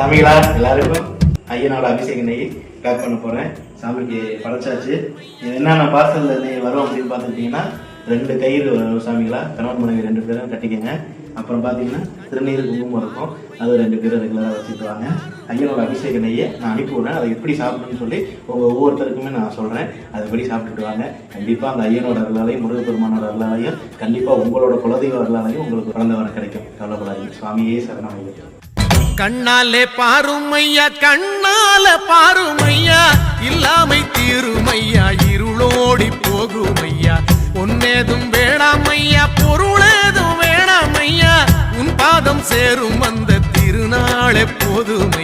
சாமிகளா எல்லாருக்கும் ஐயனோட அபிஷேக நெய் பேக் பண்ண போறேன். சாமிக்கு படைச்சாச்சு. இது என்னென்ன பார்சல் நெய் வரும் அப்படின்னு பார்த்துக்கிட்டிங்கன்னா ரெண்டு கயிறு வரும் சாமிகளா. கணவன் மனைவி ரெண்டு பேரும் கட்டிக்கங்க. அப்புறம் பார்த்தீங்கன்னா திருநீர் குங்குமம் இருக்கும். அது ரெண்டு பேரும் ரெகுலராக வச்சுட்டு வாங்க. ஐயனோட அபிஷேக நெய்யை நான் அனுப்பி விடுறேன் அதை எப்படி சாப்பிடணும்னு சொல்லி ஒவ்வொருத்தருக்குமே நான் சொல்கிறேன் அதுபடி சாப்பிட்டுட்டு வாங்க. கண்டிப்பாக அந்த ஐயனோட அருளாலையும் முருகப்பெருமானோட அருளாலையும் கண்டிப்பாக உங்களோட குலதெய்வ அருளாலையும் உங்களுக்கு குழந்தை வர கிடைக்கும். கவலைப்படாதீங்க. சுவாமியே சரணம். ஐயன் கண்ணாலே பாருமையா கண்ணால பாருமையா. இல்லாமை தீருமையா இருளோடி போகுமையா. ஒன்னேதும் வேணாமையா பொருளேதும் வேணாமையா. உன் பாதம் சேரும் அந்த திருநாளே போதுமை.